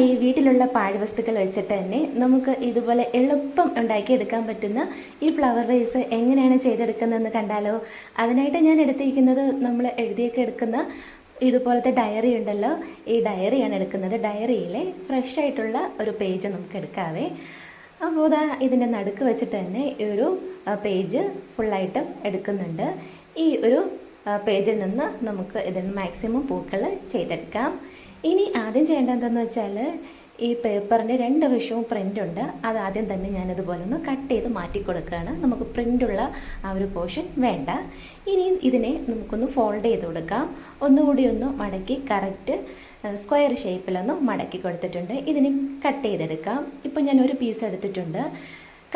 സിമ്പിളായി വീട്ടിലുള്ള പാഴ്വസ്തുക്കൾ വെച്ചിട്ട് തന്നെ നമുക്ക് ഇതുപോലെ എളുപ്പം ഉണ്ടാക്കിയെടുക്കാൻ പറ്റുന്ന ഈ ഫ്ലവർ വേസ് എങ്ങനെയാണ് ചെയ്തെടുക്കുന്നതെന്ന് കണ്ടാലോ? അതിനായിട്ട് ഞാൻ എടുത്തിരിക്കുന്നത് നമ്മൾ എഴുതിയൊക്കെ എടുക്കുന്ന ഇതുപോലത്തെ ഡയറി ഉണ്ടല്ലോ. ഈ ഡയറിയാണ് എടുക്കുന്നത്. ഡയറിയിലെ ഫ്രഷ് ആയിട്ടുള്ള ഒരു പേജ് നമുക്ക് എടുക്കാവേ. അപ്പോൾ ഇതാ ഇതിന്റെ നടുക്ക് വെച്ചിട്ട് തന്നെ ഈ ഒരു പേജ് ഫുള്ളായിട്ടും എടുക്കുന്നുണ്ട്. ഈ ഒരു പേജിൽ നിന്ന് നമുക്ക് ഇതിന് മാക്സിമം പൂക്കൾ ചെയ്തെടുക്കാം. ഇനി ആദ്യം ചെയ്യേണ്ട എന്താന്ന് വെച്ചാൽ ഈ പേപ്പറിന്റെ രണ്ട് വശവും പ്രിന്റ് ഉണ്ട്. അത് ആദ്യം തന്നെ ഞാനിതുപോലെ ഒന്ന് കട്ട് ചെയ്ത് മാറ്റി കൊടുക്കുകയാണ് നമുക്ക് പ്രിന്റുള്ള ആ ഒരു പോർഷൻ വേണ്ട. ഇനി ഇതിനെ നമുക്കൊന്ന് ഫോൾഡ് ചെയ്ത് കൊടുക്കാം. ഒന്നുകൂടി ഒന്ന് മടക്കി കറക്റ്റ് സ്ക്വയർ ഷേപ്പിലൊന്ന് മടക്കി കൊടുത്തിട്ടുണ്ട്. ഇതിനെ കട്ട് ചെയ്തെടുക്കാം. ഇപ്പോൾ ഞാൻ ഒരു പീസ് എടുത്തിട്ടുണ്ട്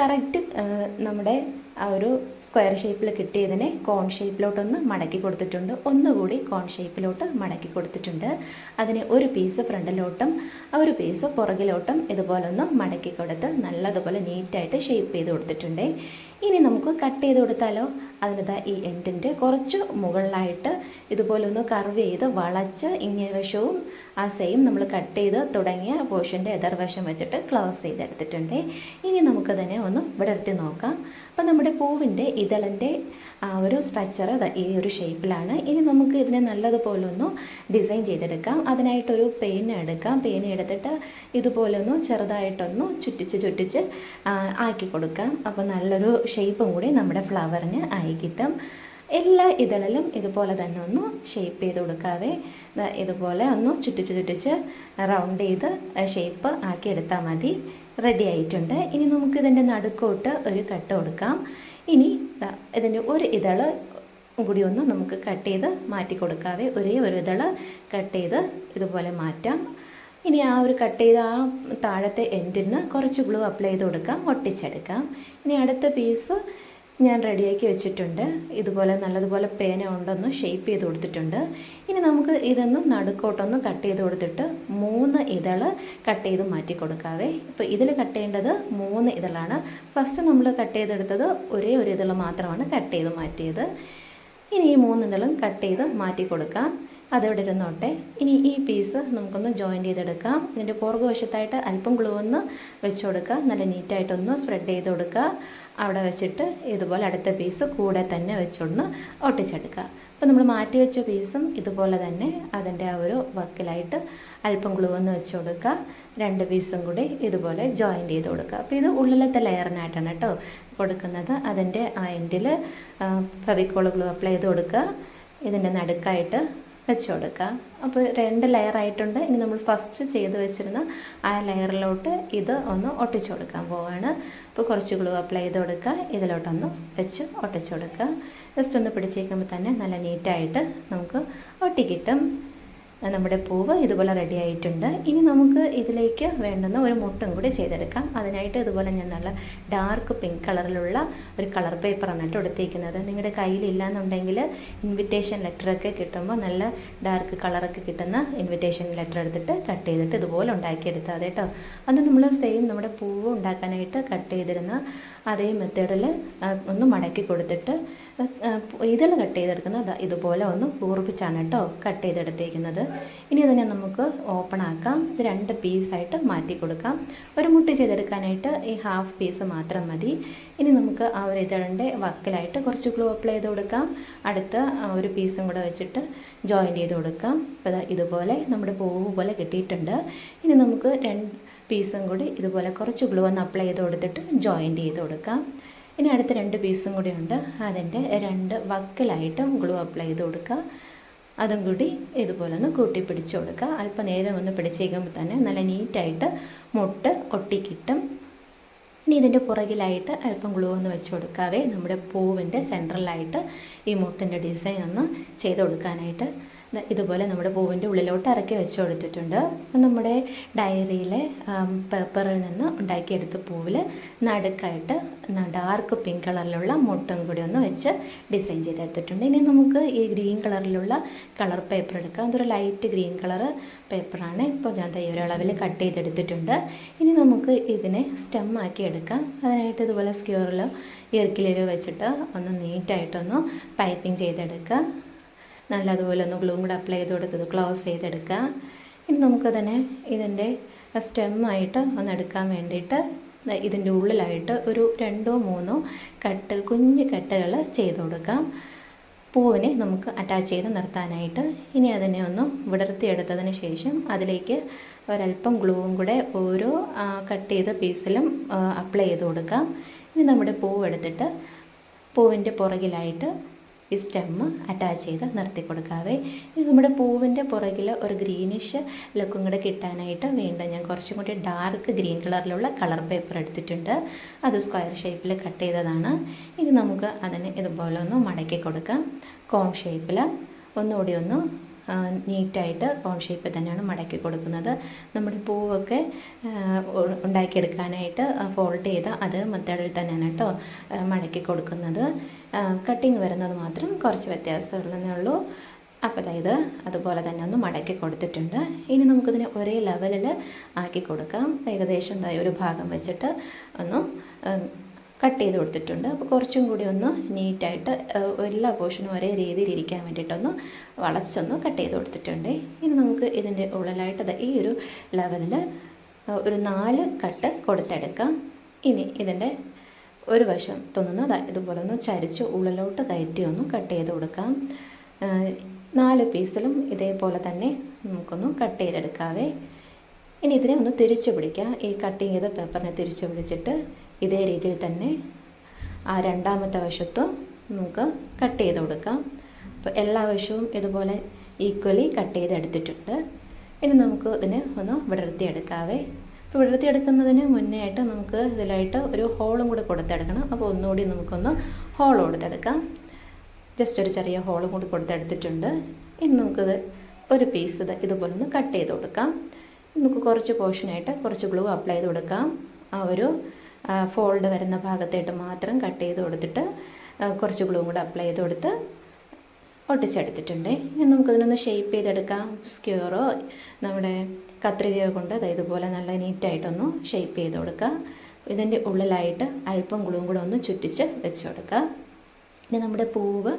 കറക്റ്റ് നമ്മുടെ ആ ഒരു സ്ക്വയർ ഷേപ്പിൽ കിട്ടിയതിനെ കോൺ ഷേപ്പിലോട്ടൊന്ന് മടക്കി കൊടുത്തിട്ടുണ്ട്. ഒന്നുകൂടി കോൺ ഷേപ്പിലോട്ട് മടക്കി കൊടുത്തിട്ടുണ്ട്. അതിനെ ഒരു പീസ് ഫ്രണ്ടിലോട്ടും ഒരു പീസ് പുറകിലോട്ടും ഇതുപോലെ ഒന്ന് മടക്കി കൊടുത്ത് നല്ലതുപോലെ നീറ്റായിട്ട് ഷേപ്പ് ചെയ്ത് കൊടുത്തിട്ടുണ്ട്. ഇനി നമുക്ക് കട്ട് ചെയ്ത് കൊടുത്താലോ? അതിനിതാ ഈ എൻഡിന്റെ കുറച്ച് മുകളിലായിട്ട് ഇതുപോലെ ഒന്ന് കർവ് ചെയ്ത് വളച്ച് ഇങ്ങേ വശവും ആ സെയിം നമ്മൾ കട്ട് ചെയ്ത് തുടങ്ങിയ പോർഷന്റെ എതിർവശം വെച്ചിട്ട് ക്ലോസ് ചെയ്തെടുത്തിട്ടുണ്ട്. ഇനി നമുക്കതിനെ ഒന്ന് ഇവിടെ എടുത്ത് നോക്കാം. അപ്പം നമ്മുടെ പൂവിന്റെ ഇതളന്റെ ആ ഒരു സ്ട്രക്ചർ ഈ ഒരു ഷേപ്പിലാണ് ഇനി നമുക്ക് ഇതിനെ നല്ലതുപോലെ ഒന്ന് ഡിസൈൻ ചെയ്തെടുക്കാം. അതിനായിട്ടൊരു പെയിൻ എടുക്കാം. പെയിൻ എടുത്തിട്ട് ഇതുപോലെ ഒന്ന് ചെറുതായിട്ടൊന്ന് ചുറ്റിച്ച് ചുറ്റിച്ച് ആക്കി കൊടുക്കാം. അപ്പോൾ നല്ലൊരു ഷേപ്പും കൂടി നമ്മുടെ ഫ്ലവറിന് ആയി കിട്ടും. എല്ലാ ഇതളിലും ഇതുപോലെ തന്നെ ഒന്ന് ഷേപ്പ് ചെയ്ത് കൊടുക്കാതെ ഇതുപോലെ ഒന്ന് ചുറ്റിച്ച് ചുറ്റിച്ച് റൗണ്ട് ചെയ്ത് ഷേപ്പ് ആക്കി എടുത്താൽ മതി. റെഡി ആയിട്ടുണ്ട്. ഇനി നമുക്ക് ഇതിന്റെ നടുക്കോട്ട് ഒരു കട്ട് കൊടുക്കാം. ഇനി ഇതിന്റെ ഒരു ഇതൾ കൂടി ഒന്ന് നമുക്ക് കട്ട് ചെയ്ത് മാറ്റി കൊടുക്കാവേ. ഒരേ ഒരു ഇതൾ കട്ട് ചെയ്ത് ഇതുപോലെ മാറ്റാം. ഇനി ആ ഒരു കട്ട് ചെയ്ത ആ താഴത്തെ എൻഡിൽ നിന്ന് കുറച്ച് ഗ്ലൂ അപ്ലൈ ചെയ്ത് കൊടുക്കാം. ഒട്ടിച്ചെടുക്കാം. ഇനി അടുത്ത പീസ് ഞാൻ റെഡിയാക്കി വെച്ചിട്ടുണ്ട്. ഇതുപോലെ നല്ലതുപോലെ പേന ഉണ്ടെന്ന് ഷേപ്പ് ചെയ്ത് കൊടുത്തിട്ടുണ്ട്. ഇനി നമുക്ക് ഇതൊന്ന് നടുക്കോട്ടൊന്ന് കട്ട് ചെയ്ത് കൊടുത്തിട്ട് മൂന്ന് ഇതൾ കട്ട് ചെയ്ത് മാറ്റി കൊടുക്കാവേ. ഇപ്പോൾ ഇതിൽ കട്ട് ചെയ്യേണ്ടത് മൂന്ന് ഇതളാണ്. ഫസ്റ്റ് നമ്മൾ കട്ട് ചെയ്തെടുത്തത് ഒരേ ഒരു ഇതൾ മാത്രമാണ് കട്ട് ചെയ്ത് മാറ്റിയത്. ഇനി ഈ മൂന്ന് ഇതളും കട്ട് ചെയ്ത് മാറ്റി കൊടുക്കാം. അതവിടെ ഇരുന്നോട്ടെ. ഇനി ഈ പീസ് നമുക്കൊന്ന് ജോയിൻ ചെയ്തെടുക്കാം. ഇതിന്റെ പുറകു വശത്തായിട്ട് അല്പം ഗ്ലൂ ഒന്ന് വെച്ച് കൊടുക്കുക. നല്ല നീറ്റായിട്ടൊന്ന് സ്പ്രെഡ് ചെയ്ത് കൊടുക്കുക. അവിടെ വെച്ചിട്ട് ഇതുപോലെ അടുത്ത പീസ് കൂടെ തന്നെ വെച്ചൊന്ന് ഒട്ടിച്ചെടുക്കുക. അപ്പോൾ നമ്മൾ മാറ്റി വെച്ച പീസും ഇതുപോലെ തന്നെ അതിന്റെ ആ ഒരു വക്കിലായിട്ട് അല്പം ഗ്ലൂ ഒന്ന് വെച്ച് കൊടുക്കുക. രണ്ട് പീസും കൂടി ഇതുപോലെ ജോയിൻ ചെയ്ത് കൊടുക്കുക. അപ്പോൾ ഇത് ഉള്ളിലത്തെ ലെയറിനായിട്ടാണ് കേട്ടോ കൊടുക്കുന്നത്. അതിന്റെ ആ എൻഡിൽ ഫെവിക്കോൾ ഗ്ലൂ അപ്ലൈ ചെയ്ത് കൊടുക്കുക. ഇതിന്റെ നടുക്കായിട്ട് വെച്ച് കൊടുക്കുക അപ്പോൾ രണ്ട് ലെയർ ആയിട്ടുണ്ട്. ഇനി നമ്മൾ ഫസ്റ്റ് ചെയ്ത് വെച്ചിരുന്ന ആ ലെയറിലോട്ട് ഇത് ഒന്ന് ഒട്ടിച്ചു കൊടുക്കാൻ പോവാണ്. അപ്പോൾ കുറച്ച് ഗ്ലൂ അപ്ലൈ ചെയ്ത് കൊടുക്കുക. ഇതിലോട്ടൊന്ന് വെച്ച് ഒട്ടിച്ചു കൊടുക്കുക. ജസ്റ്റ് ഒന്ന് പിടിച്ചേക്കുമ്പോൾ തന്നെ നല്ല നീറ്റായിട്ട് നമുക്ക് ഒട്ടിക്കിട്ടും നമ്മുടെ പൂവ് ഇതുപോലെ റെഡി ആയിട്ടുണ്ട്. ഇനി നമുക്ക് ഇതിലേക്ക് വേണ്ടുന്ന ഒരു മുട്ടും കൂടി ചെയ്തെടുക്കാം. അതിനായിട്ട് ഇതുപോലെ ഞാൻ നല്ല ഡാർക്ക് പിങ്ക് കളറിലുള്ള ഒരു കളർ പേപ്പറാണ് കേട്ടോ എടുത്തിരിക്കുന്നത്. നിങ്ങളുടെ കയ്യിലില്ലാന്നുണ്ടെങ്കിൽ ഇൻവിറ്റേഷൻ ലെറ്ററൊക്കെ കിട്ടുമ്പോൾ നല്ല ഡാർക്ക് കളറൊക്കെ കിട്ടുന്ന ഇൻവിറ്റേഷൻ ലെറ്റർ എടുത്തിട്ട് കട്ട് ചെയ്തിട്ട് ഇതുപോലെ ഉണ്ടാക്കിയെടുത്താൽ കേട്ടോ. അത് നമ്മൾ സെയിം നമ്മുടെ പൂവ് ഉണ്ടാക്കാനായിട്ട് കട്ട് ചെയ്തിരുന്ന അതേ മെത്തേഡിൽ ഒന്ന് മടക്കി കൊടുത്തിട്ട് ഇതിൽ കട്ട് ചെയ്തെടുക്കുന്നത് ഇതുപോലെ ഒന്ന് കൂർപ്പിച്ചാണ് കേട്ടോ കട്ട് ചെയ്തെടുത്തേക്കുന്നത്. ഇനി അതിനെ നമുക്ക് ഓപ്പൺ ആക്കാം. രണ്ട് പീസായിട്ട് മാറ്റി കൊടുക്കാം. ഒരു മുട്ട് ചെയ്തെടുക്കാനായിട്ട് ഈ ഹാഫ് പീസ് മാത്രം മതി. ഇനി നമുക്ക് ആ ഒരു ഇതളിന്റെ വക്കിലായിട്ട് കുറച്ച് ഗ്ലൂ അപ്ലൈ ചെയ്ത് കൊടുക്കാം. അടുത്ത ഒരു പീസും കൂടെ വെച്ചിട്ട് ജോയിൻ ചെയ്ത് കൊടുക്കാം. അപ്പോൾ ഇതുപോലെ നമ്മുടെ പൂവ് പോലെ കിട്ടിയിട്ടുണ്ട്. ഇനി നമുക്ക് രണ്ട് പീസും കൂടി ഇതുപോലെ കുറച്ച് ഗ്ലൂ ഒന്ന് അപ്ലൈ ചെയ്ത് കൊടുത്തിട്ട് ജോയിന്റ് ചെയ്ത് കൊടുക്കാം. ഇനി അടുത്ത രണ്ട് പീസും കൂടി ഉണ്ട്. അതിന്റെ രണ്ട് വക്കിലായിട്ടും ഗ്ലൂ അപ്ലൈ ചെയ്ത് കൊടുക്കുക. അതും കൂടി ഇതുപോലെ ഒന്ന് കൂട്ടി പിടിച്ചു കൊടുക്കുക. അല്പം നേരം ഒന്ന് പിടിച്ചേക്കുമ്പോൾ തന്നെ നല്ല നീറ്റായിട്ട് മുട്ട് ഒട്ടിക്കിട്ടും ഇനി ഇതിന്റെ പുറകിലായിട്ട് അല്പം ഗ്ലൂ ഒന്ന് വെച്ച് കൊടുക്കാവേ. നമ്മുടെ പൂവിന്റെ സെൻട്രലായിട്ട് ഈ മുട്ടിന്റെ ഡിസൈൻ ഒന്ന് ചെയ്ത് കൊടുക്കാനായിട്ട് ഇതുപോലെ നമ്മുടെ പൂവിന്റെ ഉള്ളിലോട്ട് ഇറക്കി വെച്ച് കൊടുത്തിട്ടുണ്ട്. അപ്പം നമ്മുടെ ഡയറിയിലെ പേപ്പറിൽ നിന്ന് ഉണ്ടാക്കിയെടുത്ത പൂവിൽ നടുക്കായിട്ട് ഡാർക്ക് പിങ്ക് കളറിലുള്ള മുട്ടും കൂടി ഒന്ന് വെച്ച് ഡിസൈൻ ചെയ്തെടുത്തിട്ടുണ്ട്. ഇനി നമുക്ക് ഈ ഗ്രീൻ കളറിലുള്ള കളർ പേപ്പർ എടുക്കാം. അതൊരു ലൈറ്റ് ഗ്രീൻ കളർ പേപ്പറാണ് ഇപ്പോൾ ഞാൻ ഒരു അളവിൽ കട്ട് ചെയ്തെടുത്തിട്ടുണ്ട്. ഇനി നമുക്ക് ഇതിനെ സ്റ്റെം ആക്കി എടുക്കാം. അതിനായിട്ട് ഇതുപോലെ സ്ക്യൂറിലോ ഇറക്കിലോ വെച്ചിട്ട് ഒന്ന് നീറ്റായിട്ടൊന്ന് പൈപ്പിംഗ് ചെയ്തെടുക്കുക നല്ലതുപോലെ ഒന്ന് ഗ്ലൂം കൂടെ അപ്ലൈ ചെയ്ത് കൊടുത്തത് ക്ലോസ് ചെയ്തെടുക്കുക. ഇനി നമുക്ക് തന്നെ ഇതിന്റെ സ്റ്റെമ്മായിട്ട് ഒന്ന് എടുക്കാൻ വേണ്ടിയിട്ട് ഇതിന്റെ ഉള്ളിലായിട്ട് ഒരു രണ്ടോ മൂന്നോ കട്ട് കുഞ്ഞ് കട്ടുകൾ ചെയ്ത് കൊടുക്കാം. പൂവിനെ നമുക്ക് അറ്റാച്ച് ചെയ്ത് നിർത്താനായിട്ട് ഇനി അതിനെ ഒന്ന് വിടർത്തിയെടുത്തതിന് ശേഷം അതിലേക്ക് ഒരല്പം ഗ്ലൂവും കൂടെ ഓരോ കട്ട് ചെയ്ത പീസിലും അപ്ലൈ ചെയ്ത് കൊടുക്കാം. ഇനി നമ്മുടെ പൂവ് എടുത്തിട്ട് പൂവിന്റെ പുറകിലായിട്ട് ഈ സ്റ്റെമ്മ് അറ്റാച്ച് ചെയ്ത് നിർത്തി കൊടുക്കാവേ. ഇനി നമ്മുടെ പൂവിന്റെ പുറകിൽ ഒരു ഗ്രീനിഷ് ലുക്കും കൂടെ കിട്ടാനായിട്ട് വീണ്ടും ഞാൻ കുറച്ചും കൂടി ഡാർക്ക് ഗ്രീൻ കളറിലുള്ള കളർ പേപ്പർ എടുത്തിട്ടുണ്ട്. അത് സ്ക്വയർ ഷേപ്പിൽ കട്ട് ചെയ്തതാണ്. ഇനി നമുക്ക് അതിനെ ഇതുപോലെ ഒന്ന് മടക്കി കൊടുക്കാം. കോൺ ഷേപ്പിൽ ഒന്നുകൂടി ഒന്ന് നീറ്റായിട്ട് കോൺ ഷേപ്പിൽ തന്നെയാണ് മടക്കി കൊടുക്കുന്നത്. നമ്മുടെ പൂവൊക്കെ ഉണ്ടാക്കിയെടുക്കാനായിട്ട് ഫോൾഡ് ചെയ്ത് അത് മെത്തേഡിൽ തന്നെയാണ് കേട്ടോ മടക്കി കൊടുക്കുന്നത്. കട്ടിങ് വരുന്നത് മാത്രം കുറച്ച് വ്യത്യാസമുള്ളതേ ഉള്ളൂ. അപ്പോൾ അതായത് അതുപോലെ തന്നെ ഒന്ന് മടക്കി കൊടുത്തിട്ടുണ്ട്. ഇനി നമുക്കിതിനെ ഒരേ ലെവലിൽ ആക്കി കൊടുക്കാം. ഏകദേശം ഒരു ഭാഗം വെച്ചിട്ട് ഒന്ന് കട്ട് ചെയ്ത് കൊടുത്തിട്ടുണ്ട്. അപ്പോൾ കുറച്ചും കൂടി ഒന്ന് നീറ്റായിട്ട് എല്ലാ പോർഷനും ഒരേ രീതിയിൽ ഇരിക്കാൻ വേണ്ടിയിട്ടൊന്ന് വളച്ചൊന്ന് കട്ട് ചെയ്ത് കൊടുത്തിട്ടുണ്ട്. ഇനി നമുക്ക് ഇതിന്റെ ഉള്ളിലായിട്ട് ഈ ഒരു ലെവലിൽ ഒരു നാല് കട്ട് കൊടുത്തെടുക്കാം. ഇനി ഇതിന്റെ ഒരു വശം തൊന്നുന്ന ഇതുപോലെ ഒന്ന് ചരിച്ച് ഉള്ളിലോട്ട് കയറ്റി ഒന്ന് കട്ട് ചെയ്ത് കൊടുക്കാം. നാല് പീസിലും ഇതേപോലെ തന്നെ നമുക്കൊന്ന് കട്ട് ചെയ്തെടുക്കാവേ. ഇനി ഇതിനെ ഒന്ന് തിരിച്ചു പിടിക്കാം. ഈ കട്ട് ചെയ്ത പേപ്പറിനെ തിരിച്ചു പിടിച്ചിട്ട് ഇതേ രീതിയിൽ തന്നെ ആ രണ്ടാമത്തെ വശത്തും നമുക്ക് കട്ട് ചെയ്ത് കൊടുക്കാം. അപ്പോൾ എല്ലാ വശവും ഇതുപോലെ ഈക്വലി കട്ട് ചെയ്തെടുത്തിട്ടുണ്ട് ഇനി നമുക്ക് ഇതിനെ ഒന്ന് വിടർത്തിയെടുക്കാവേ. അപ്പോൾ വിടർത്തിയെടുക്കുന്നതിന് മുന്നേ ആയിട്ട് നമുക്ക് ഇതിലായിട്ട് ഒരു ഹോളും കൂടി കൊടുത്തെടുക്കണം. അപ്പോൾ ഒന്നുകൂടി നമുക്കൊന്ന് ഹോൾ കൊടുത്തെടുക്കാം. ജസ്റ്റ് ഒരു ചെറിയ ഹോളും കൂടി കൊടുത്തെടുത്തിട്ടുണ്ട്. ഇനി നമുക്കിത് ഒരു പീസ് ഇത് ഇതുപോലെ ഒന്ന് കട്ട് ചെയ്ത് കൊടുക്കാം. നമുക്ക് കുറച്ച് പോർഷനായിട്ട് കുറച്ച് ഗ്ലൂ അപ്ലൈ ചെയ്ത് കൊടുക്കാം. ആ ഒരു ഫോൾഡ് വരുന്ന ഭാഗത്തായിട്ട് മാത്രം കട്ട് ചെയ്ത് കൊടുത്തിട്ട് കുറച്ച് ഗ്ലൂ കൂടെ അപ്ലൈ ചെയ്ത് കൊടുത്ത് ഒട്ടിച്ചെടുത്തിട്ടുണ്ട്. ഇനി നമുക്കതിനൊന്ന് ഷേപ്പ് ചെയ്തെടുക്കാം. സ്ക്യൂറോ നമ്മുടെ കത്രികയോ കൊണ്ട് അതായത് ഇതുപോലെ നല്ല നീറ്റായിട്ടൊന്ന് ഷേപ്പ് ചെയ്ത് കൊടുക്കാം. ഇതിന്റെ ഉള്ളിലായിട്ട് അല്പം ഗ്ലൂം കൂടെ ഒന്ന് ചുറ്റിച്ച് വെച്ച് കൊടുക്കുക ഇനി നമ്മുടെ പൂവ്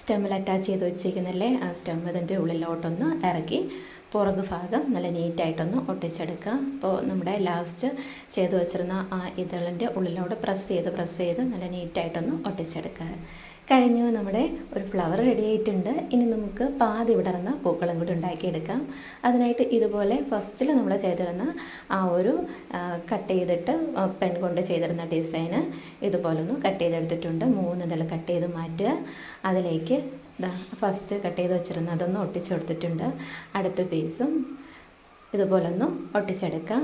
സ്റ്റെമ്മിൽ അറ്റാച്ച് ചെയ്ത് വെച്ചിരിക്കുന്നില്ലേ ആ സ്റ്റെം ഇതിന്റെ ഉള്ളിലോട്ടൊന്ന് ഇറക്കി പുറകു ഭാഗം നല്ല നീറ്റായിട്ടൊന്ന് ഒട്ടിച്ചെടുക്കുക അപ്പോൾ നമ്മുടെ ലാസ്റ്റ് ചെയ്ത് വെച്ചിരുന്ന ആ ഇതളിന്റെ ഉള്ളിലോട്ട് പ്രസ് ചെയ്ത് പ്രസ് ചെയ്ത് നല്ല നീറ്റായിട്ടൊന്ന് ഒട്ടിച്ചെടുക്കുക. കഴിഞ്ഞു നമ്മുടെ ഒരു ഫ്ലവർ റെഡി ആയിട്ടുണ്ട്. ഇനി നമുക്ക് പാതി വിടർന്ന പൂക്കളും കൂടി ഉണ്ടാക്കിയെടുക്കാം. അതിനായിട്ട് ഇതുപോലെ ഫസ്റ്റിൽ നമ്മൾ ചെയ്തിരുന്ന ആ ഒരു കട്ട് ചെയ്തിട്ട് പെൻ കൊണ്ട് ചെയ്തിരുന്ന ഡിസൈന് ഇതുപോലൊന്ന് കട്ട് ചെയ്തെടുത്തിട്ടുണ്ട്. മൂന്ന് ഇതൾ കട്ട് ചെയ്ത് മാറ്റുക. അതിലേക്ക് ദാ ഫസ്റ്റ് കട്ട് ചെയ്ത് വെച്ചിരുന്നതൊന്ന് ഒട്ടിച്ചു കൊടുത്തിട്ടുണ്ട്. അടുത്ത പീസും ഇതുപോലെ ഒന്ന് ഒട്ടിച്ചെടുക്കാം.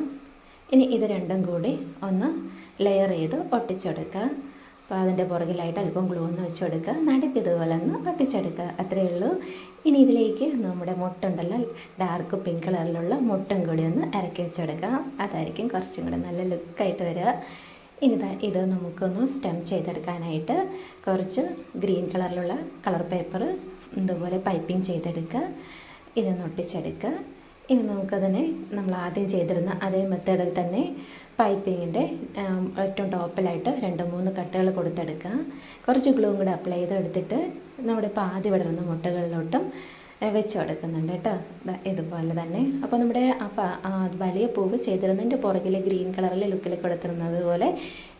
ഇനി ഇത് രണ്ടും കൂടി ഒന്ന് ലെയർ ചെയ്ത് ഒട്ടിച്ചെടുക്കാം. അപ്പോൾ അതിന്റെ പുറകിലായിട്ട് അല്പം ഗ്ലൂ ഒന്ന് വെച്ച് കൊടുക്കുക. നടുക്ക് ഇതുപോലെ ഒന്ന് ഒട്ടിച്ചെടുക്കുക. അത്രയേ ഉള്ളൂ. ഇനി ഇതിലേക്ക് നമ്മുടെ മുട്ട ഉണ്ടല്ലോ ഡാർക്ക് പിങ്ക് കളറിലുള്ള മുട്ടും കൂടി ഒന്ന് ഇറക്കി വെച്ചെടുക്കാം അതായിരിക്കും കുറച്ചും കൂടി നല്ല ലുക്കായിട്ട് വരിക. ഇനി ഇത് നമുക്കൊന്ന് സ്റ്റെം ചെയ്തെടുക്കാനായിട്ട് കുറച്ച് ഗ്രീൻ കളറിലുള്ള കളർ പേപ്പർ ഇതുപോലെ പൈപ്പിംഗ് ചെയ്തെടുക്കുക. ഇതൊന്ന് ഒട്ടിച്ചെടുക്കുക ഇനി നമുക്കതിനെ നമ്മൾ ആദ്യം ചെയ്തിരുന്ന അതേ മെത്തേഡിൽ തന്നെ പൈപ്പിങ്ങിന്റെ ഏറ്റവും ടോപ്പിലായിട്ട് രണ്ട് മൂന്ന് കട്ടുകൾ കൊടുത്തെടുക്കുക. കുറച്ച് ഗ്ലൂവും കൂടെ അപ്ലൈ ചെയ്തെടുത്തിട്ട് നമ്മുടെ പാതി വിടർന്ന മുട്ടകളിലോട്ടും വെച്ച് കൊടുക്കുന്നുണ്ട് കേട്ടോ. ഇതുപോലെ തന്നെ. അപ്പോൾ നമ്മുടെ വലിയ പൂവ് ചെയ്തിരുന്നതിന്റെ പുറകിൽ ഗ്രീൻ കളറിൽ ലുക്കിൽ കൊടുത്തിരുന്നത് പോലെ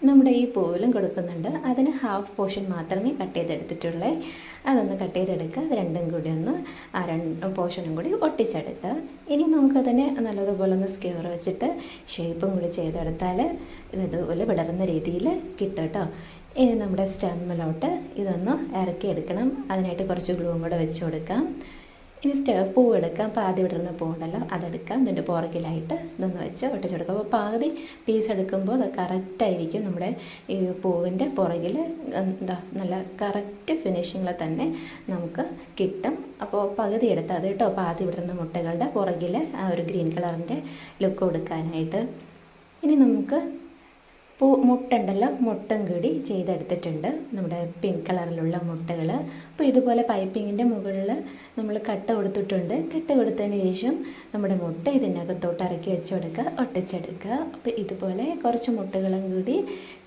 നമ്മുടെ ഈ പൂവിലും കൊടുക്കുന്നുണ്ട്. അതിന് ഹാഫ് പോർഷൻ മാത്രമേ കട്ട് ചെയ്തെടുത്തിട്ടുള്ളേ. അതൊന്ന് കട്ട് ചെയ്തെടുക്കുക. അത് രണ്ടും കൂടി ഒന്ന് ആ രണ്ട് പോർഷനും കൂടി ഒട്ടിച്ചെടുക്കുക. ഇനി നമുക്കതിനെ നല്ലതുപോലെ ഒന്ന് സ്ക്യൂർ വെച്ചിട്ട് ഷേപ്പും കൂടി ചെയ്തെടുത്താൽ ഇത് ഇതുപോലെ വിടർന്ന രീതിയിൽ കിട്ടും കേട്ടോ. ഇനി നമ്മുടെ സ്റ്റെമ്മിലോട്ട് ഇതൊന്ന് ഇറക്കിയെടുക്കണം. അതിനായിട്ട് കുറച്ച് ഗ്ലൂവും കൂടെ വെച്ച് കൊടുക്കാം. ഇനി സ്റ്റെപ്പ് പൂ എടുക്കാം. പാതി വിടുന്ന പൂ ഉണ്ടല്ലോ അതെടുക്കാം. ഇതിന്റെ പുറകിലായിട്ട് ഇതൊന്ന് വെച്ച് ഒട്ടിച്ചെടുക്കാം. അപ്പോൾ പാതി പീസ് എടുക്കുമ്പോൾ അത് കറക്റ്റായിരിക്കും നമ്മുടെ ഈ പൂവിന്റെ പുറകിൽ. എന്താ നല്ല കറക്റ്റ് ഫിനിഷിങ്ങിൽ തന്നെ നമുക്ക് കിട്ടും. അപ്പോൾ പകുതി എടുത്താൽ കേട്ടോ പാതി വിടുന്ന മുട്ടകളുടെ പുറകിൽ ആ ഒരു ഗ്രീൻ കളറിന്റെ ലുക്ക് കൊടുക്കാനായിട്ട്. ഇനി നമുക്ക് പൂ മുട്ടുണ്ടല്ലോ മുട്ടും കൂടി ചെയ്തെടുത്തിട്ടുണ്ട്. നമ്മുടെ പിങ്ക് കളറിലുള്ള മുട്ടകൾ അപ്പോൾ ഇതുപോലെ പൈപ്പിങ്ങിന്റെ മുകളിൽ നമ്മൾ കട്ട കൊടുത്തിട്ടുണ്ട്. കട്ട കൊടുത്തതിന് ശേഷം നമ്മുടെ മുട്ട ഇതിനകത്തോട്ട് ഇറക്കി വെച്ച് കൊടുക്കുക ഒട്ടിച്ചെടുക്കുക. അപ്പോൾ ഇതുപോലെ കുറച്ച് മുട്ടകളും കൂടി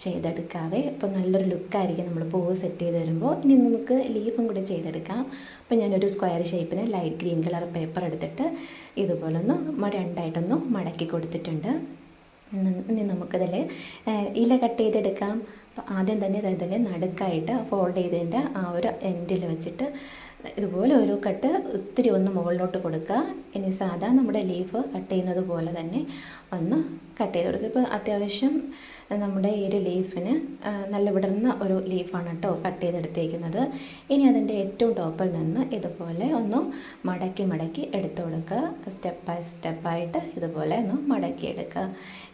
ചെയ്തെടുക്കാവേ. അപ്പോൾ നല്ലൊരു ലുക്കായിരിക്കും നമ്മൾ പൂവ് സെറ്റ് ചെയ്ത് വരുമ്പോൾ. ഇനി നമുക്ക് ലീഫും കൂടി ചെയ്തെടുക്കാം. അപ്പോൾ ഞാനൊരു സ്ക്വയർ ഷേപ്പിന് ലൈറ്റ് ഗ്രീൻ കളർ പേപ്പർ എടുത്തിട്ട് ഇതുപോലൊന്ന് രണ്ടായിട്ടൊന്ന് മടക്കി കൊടുത്തിട്ടുണ്ട്. ഇനി നമുക്കതിൽ ഇല കട്ട് ചെയ്തെടുക്കാം. അപ്പം ആദ്യം തന്നെ ഇതിൽ നടുക്കായിട്ട് ഫോൾഡ് ചെയ്തതിന്റെ ആ ഒരു എൻഡിൽ വെച്ചിട്ട് ഇതുപോലെ ഓരോ കട്ട് ഒത്തിരി ഒന്ന് മുകളിലോട്ട് കൊടുക്കുക. ഇനി സാധാ നമ്മുടെ ലീഫ് കട്ട് ചെയ്യുന്നത് പോലെ തന്നെ ഒന്ന് കട്ട് ചെയ്ത് കൊടുക്കുക. ഇപ്പോൾ അത്യാവശ്യം നമ്മുടെ ഈ ഒരു ലീഫിന് നല്ല വിടർന്ന ഒരു ലീഫാണ് കേട്ടോ കട്ട് ചെയ്തെടുത്തേക്കുന്നത്. ഇനി അതിന്റെ ഏറ്റവും ടോപ്പിൽ നിന്ന് ഇതുപോലെ ഒന്ന് മടക്കി മടക്കി എടുത്തു കൊടുക്കുക. സ്റ്റെപ്പ് ബൈ സ്റ്റെപ്പായിട്ട് ഇതുപോലെ ഒന്ന് മടക്കി എടുക്കുക.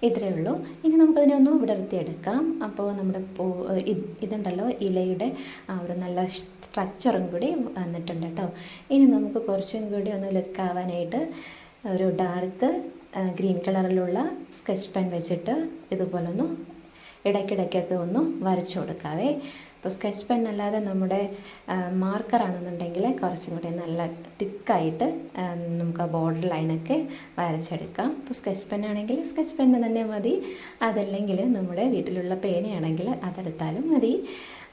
ഇത്രയേ ഉള്ളൂ. ഇനി നമുക്കതിനെ ഒന്ന് വിടർത്തിയെടുക്കാം. അപ്പോൾ നമ്മുടെ പൂ ഇത് ഇതുണ്ടല്ലോ ഇലയുടെ ആ ഒരു നല്ല സ്ട്രക്ചറും കൂടി വന്നിട്ടുണ്ട് കേട്ടോ ഇനി നമുക്ക് കുറച്ചും കൂടി ഒന്ന് ലുക്കാവാനായിട്ട് ഒരു ഡാർക്ക് ഗ്രീൻ കളറിലുള്ള സ്കെച്ച് പെൻ വെച്ചിട്ട് ഇതുപോലെ ഒന്ന് ഇടയ്ക്കിടയ്ക്കൊക്കെ ഒന്ന് വരച്ചു കൊടുക്കാവേ. ഇപ്പോൾ സ്കെച്ച് പെൻ അല്ലാതെ നമ്മുടെ മാർക്കർ ആണെന്നുണ്ടെങ്കിൽ കുറച്ചും കൂടി നല്ല തിക്കായിട്ട് നമുക്ക് ആ ബോർഡർ ലൈനൊക്കെ വരച്ചെടുക്കാം. ഇപ്പോൾ സ്കെച്ച് പെൻ ആണെങ്കിൽ സ്കെച്ച് പെൻ തന്നെ മതി. അതല്ലെങ്കിൽ നമ്മുടെ വീട്ടിലുള്ള പേനയാണെങ്കിൽ അതെടുത്താലും മതി.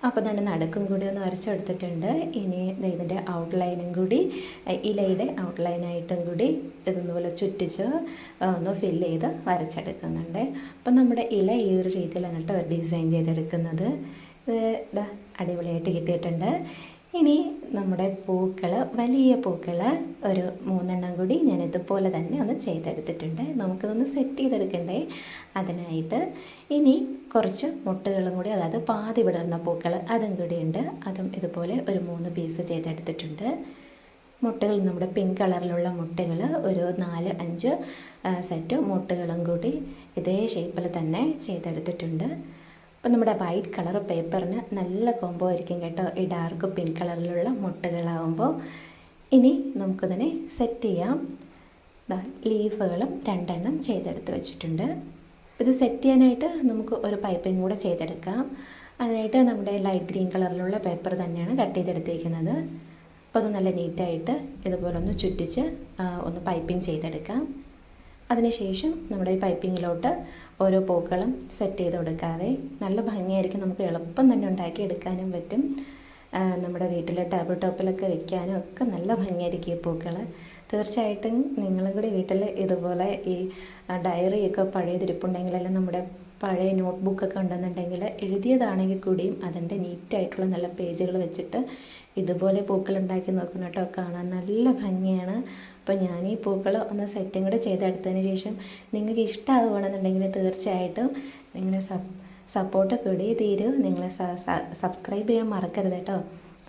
അപ്പോൾ തന്നെ നടുക്കും കൂടി ഒന്ന് വരച്ചെടുത്തിട്ടുണ്ട് ഇനി ഇതിന്റെ ഔട്ട്ലൈനും കൂടി ഇലയുടെ ഔട്ട്ലൈനായിട്ടും കൂടി ഇതുപോലെ ചുറ്റിച്ച് ഒന്ന് ഫില്ല് ചെയ്ത് വരച്ചെടുക്കുന്നുണ്ട്. അപ്പം നമ്മുടെ ഇല ഈ ഒരു രീതിയിലാണ് കേട്ടോ ഡിസൈൻ ചെയ്തെടുക്കുന്നത്. ഇത് അടിപൊളിയായിട്ട് കിട്ടിയിട്ടുണ്ട്. ഇനി നമ്മുടെ പൂക്കൾ വലിയ പൂക്കൾ ഒരു മൂന്നെണ്ണം കൂടി ഞാൻ ഇതുപോലെ തന്നെ ഒന്ന് ചെയ്തെടുത്തിട്ടുണ്ട്. നമുക്കിതൊന്ന് സെറ്റ് ചെയ്തെടുക്കണ്ടേ? അതിനായിട്ട് ഇനി കുറച്ച് മുട്ടകളും കൂടി അതായത് പാതി വിടർന്ന പൂക്കൾ അതും കൂടി ഉണ്ട്. അതും ഇതുപോലെ ഒരു മൂന്ന് പീസ് ചെയ്തെടുത്തിട്ടുണ്ട്. മുട്ടകൾ നമ്മുടെ പിങ്ക് കളറിലുള്ള മുട്ടകൾ ഒരു നാല് അഞ്ച് സെറ്റ് മുട്ടകളും കൂടി ഇതേ ഷേപ്പിൽ തന്നെ ചെയ്തെടുത്തിട്ടുണ്ട്. അപ്പം നമ്മുടെ വൈറ്റ് കളർ പേപ്പറിന് നല്ല കോംബോ ആയിരിക്കും കേട്ടോ. ഈ ഡാർക്ക് പിങ്ക് കളറിലുള്ള മുട്ടകളാവുമ്പോൾ ഇനി നമുക്കതിനെ സെറ്റ് ചെയ്യാം. ലീഫുകളും രണ്ടെണ്ണം ചെയ്തെടുത്ത് വെച്ചിട്ടുണ്ട്. ഇത് സെറ്റ് ചെയ്യാനായിട്ട് നമുക്ക് ഒരു പൈപ്പിംഗ് കൂടെ ചെയ്തെടുക്കാം. അതിനായിട്ട് നമ്മുടെ ലൈറ്റ് ഗ്രീൻ കളറിലുള്ള പേപ്പർ തന്നെയാണ് കട്ട് ചെയ്തെടുത്തിരിക്കുന്നത്. അപ്പോൾ അത് നല്ല നീറ്റായിട്ട് ഇതുപോലെ ഒന്ന് ചുറ്റിച്ച് ഒന്ന് പൈപ്പിംഗ് ചെയ്തെടുക്കാം. അതിനുശേഷം നമ്മുടെ ഈ പൈപ്പിങ്ങിലോട്ട് ഓരോ പൂക്കളും സെറ്റ് ചെയ്ത് കൊടുക്കാവേ. നല്ല ഭംഗിയായിരിക്കും നമുക്ക് എളുപ്പം തന്നെ ഉണ്ടാക്കി എടുക്കാനും പറ്റും. നമ്മുടെ വീട്ടിലെ ടേബിൾ ടോപ്പിലൊക്കെ വെക്കാനും ഒക്കെ നല്ല ഭംഗിയായിരിക്കും ഈ പൂക്കൾ തീർച്ചയായിട്ടും നിങ്ങളും കൂടി വീട്ടിൽ ഇതുപോലെ ഈ ഡയറിയൊക്കെ പഴയതിരിപ്പുണ്ടെങ്കിലെല്ലാം നമ്മുടെ പഴയ നോട്ട്ബുക്കൊക്കെ ഉണ്ടെന്നുണ്ടെങ്കിൽ എഴുതിയതാണെങ്കിൽ കൂടിയും അതിന്റെ നീറ്റായിട്ടുള്ള നല്ല പേജുകൾ വെച്ചിട്ട് ഇതുപോലെ പൂക്കൾ ഉണ്ടാക്കി നോക്കണം കേട്ടോ. കാണാൻ നല്ല ഭംഗിയാണ്. അപ്പോൾ ഞാൻ ഈ പൂക്കൾ ഒന്ന് സെറ്റും കൂടെ ചെയ്തെടുത്തതിന് ശേഷം നിങ്ങൾക്ക് ഇഷ്ടമാവുകയാണെന്നുണ്ടെങ്കിൽ തീർച്ചയായിട്ടും നിങ്ങൾ സബ് സപ്പോർട്ട് കൂടി തീരൂ. നിങ്ങൾ സബ്സ്ക്രൈബ് ചെയ്യാൻ മറക്കരുത് കേട്ടോ.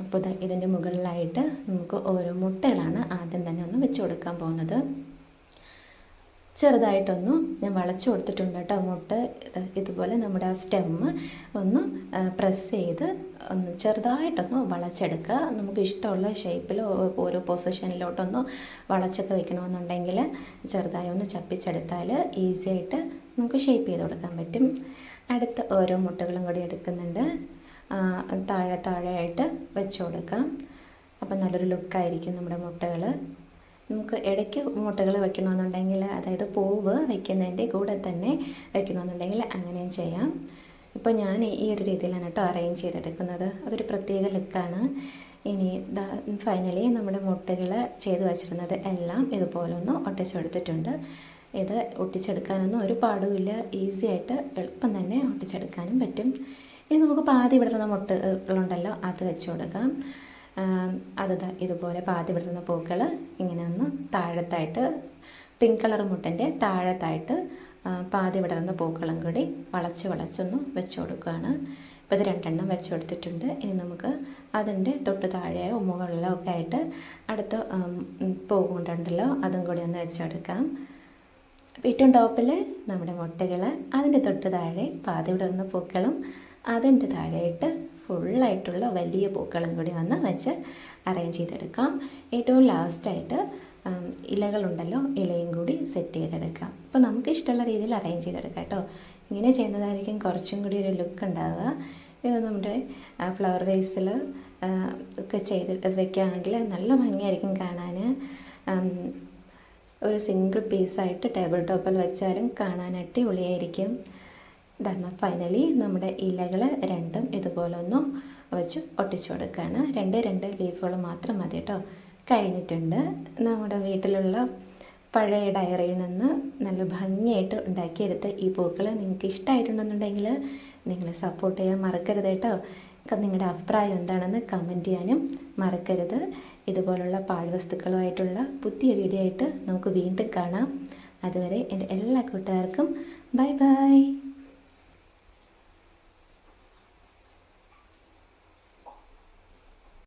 അപ്പോൾ ഇതിന്റെ മുകളിലായിട്ട് നമുക്ക് ഓരോ മുട്ടകളാണ് ആദ്യം തന്നെ ഒന്ന് വെച്ച് കൊടുക്കാൻ പോകുന്നത്. ചെറുതായിട്ടൊന്ന് ഞാൻ വളച്ചു കൊടുത്തിട്ടുണ്ട് കേട്ടോ മുട്ട. ഇതുപോലെ നമ്മുടെ ആ സ്റ്റെമ്മ് ഒന്ന് പ്രസ് ചെയ്ത് ഒന്ന് ചെറുതായിട്ടൊന്ന് വളച്ചെടുക്കുക. നമുക്ക് ഇഷ്ടമുള്ള ഷേപ്പിൽ ഓരോ പൊസിഷനിലോട്ടൊന്ന് വളച്ചൊക്കെ വെക്കണമെന്നുണ്ടെങ്കിൽ ചെറുതായി ഒന്ന് ചപ്പിച്ചെടുത്താൽ ഈസി ആയിട്ട് നമുക്ക് ഷേപ്പ് ചെയ്ത് കൊടുക്കാൻ പറ്റും. അടുത്ത ഓരോ മുട്ടകളും കൂടി എടുക്കുന്നുണ്ട്. താഴെ താഴെയായിട്ട് വെച്ച് കൊടുക്കാം. അപ്പം നല്ലൊരു ലുക്കായിരിക്കും നമ്മുടെ മുട്ടകൾ നമുക്ക് ഇടയ്ക്ക് മുട്ടകൾ വെക്കണമെന്നുണ്ടെങ്കിൽ അതായത് പൂവ് വെക്കുന്നതിന്റെ കൂടെ തന്നെ വെക്കണമെന്നുണ്ടെങ്കിൽ അങ്ങനെയും ചെയ്യാം. ഇപ്പോൾ ഞാൻ ഈ ഒരു രീതിയിലാണ് കേട്ടോ അറേഞ്ച് ചെയ്തെടുക്കുന്നത്. അതൊരു പ്രത്യേക ലുക്കാണ് ഇനി ഫൈനലി നമ്മുടെ മുട്ടകൾ ചെയ്ത് വച്ചിരുന്നത് എല്ലാം ഇതുപോലെ ഒന്ന് ഒട്ടിച്ചെടുത്തിട്ടുണ്ട് ഇത് ഒട്ടിച്ചെടുക്കാനൊന്നും ഒരു പാടുമില്ല. ഈസി ആയിട്ട് എളുപ്പം തന്നെ ഒട്ടിച്ചെടുക്കാനും പറ്റും. ഇനി നമുക്ക് പാതി വിടർന്ന മുട്ടകളുണ്ടല്ലോ അത് വെച്ച് കൊടുക്കാം. ആം, അത് ദാ ഇതുപോലെ പാതി വിടുന്ന പൂക്കൾ ഇങ്ങനെ ഒന്ന് താഴത്തായിട്ട് പിങ്ക് കളർ മുട്ടന്റെ താഴത്തായിട്ട് പാതി വിടർന്ന പൂക്കളും കൂടി വളച്ച് വളച്ചൊന്ന് വെച്ച് കൊടുക്കുകയാണ് ഇപ്പോൾ ഇത് രണ്ടെണ്ണം വെച്ച് കൊടുത്തിട്ടുണ്ട്. ഇനി നമുക്ക് അതിന്റെ തൊട്ട് താഴെ മുകളിലോ ഒക്കെ ആയിട്ട് അടുത്ത പൂവുണ്ടല്ലോ അതും കൂടി ഒന്ന് വെച്ചെടുക്കാം അപ്പോൾ ഏറ്റവും ടോപ്പിൽ നമ്മുടെ മുട്ടകൾ അതിന്റെ തൊട്ട് താഴെ പാതി വിടർന്ന പൂക്കളും അതിന്റെ താഴെയിട്ട് ഫുള്ളായിട്ടുള്ള വലിയ പൂക്കളും കൂടി വന്ന് വെച്ച് അറേഞ്ച് ചെയ്തെടുക്കാം. ഏറ്റവും ലാസ്റ്റായിട്ട് ഇലകളുണ്ടല്ലോ ഇലയും കൂടി സെറ്റ് ചെയ്തെടുക്കാം. അപ്പോൾ നമുക്ക് ഇഷ്ടമുള്ള രീതിയിൽ അറേഞ്ച് ചെയ്തെടുക്കാം കേട്ടോ. ഇങ്ങനെ ചെയ്യുന്നതായിരിക്കും കുറച്ചും കൂടി ഒരു ലുക്ക് ഉണ്ടാവുക. ഇത് നമ്മുടെ ഫ്ലവർ വേസിൽ ഒക്കെ ചെയ്ത് വെക്കുകയാണെങ്കിൽ നല്ല ഭംഗിയായിരിക്കും കാണാൻ. ഒരു സിംഗിൾ പീസായിട്ട് ടേബിൾ ടോപ്പിൽ വെച്ചാലും കാണാൻ അടിപൊളിയായിരിക്കും. ഇതാണ് ഫൈനലി നമ്മുടെ ഇലകൾ രണ്ടും ഇതുപോലെ ഒന്ന് വെച്ച് ഒട്ടിച്ചു കൊടുക്കുകയാണ് രണ്ട് രണ്ട് ലീഫുകൾ മാത്രം മതി കേട്ടോ കഴിഞ്ഞിട്ടുണ്ട്. നമ്മുടെ വീട്ടിലുള്ള പഴയ ഡയറിയിൽ നിന്ന് നല്ല ഭംഗിയായിട്ട് ഉണ്ടാക്കിയെടുത്ത ഈ പൂക്കൾ നിങ്ങൾക്ക് ഇഷ്ടമായിട്ടുണ്ടെന്നുണ്ടെങ്കിൽ നിങ്ങൾ സപ്പോർട്ട് ചെയ്യാൻ മറക്കരുത് കേട്ടോ നിങ്ങളുടെ അഭിപ്രായം എന്താണെന്ന് കമന്റ് ചെയ്യാനും മറക്കരുത്. ഇതുപോലുള്ള പാഴ്വസ്തുക്കളുമായിട്ടുള്ള പുതിയ വീഡിയോ ആയിട്ട് നമുക്ക് വീണ്ടും കാണാം. അതുവരെ എന്റെ എല്ലാ കൂട്ടുകാർക്കും ബൈ ബൈ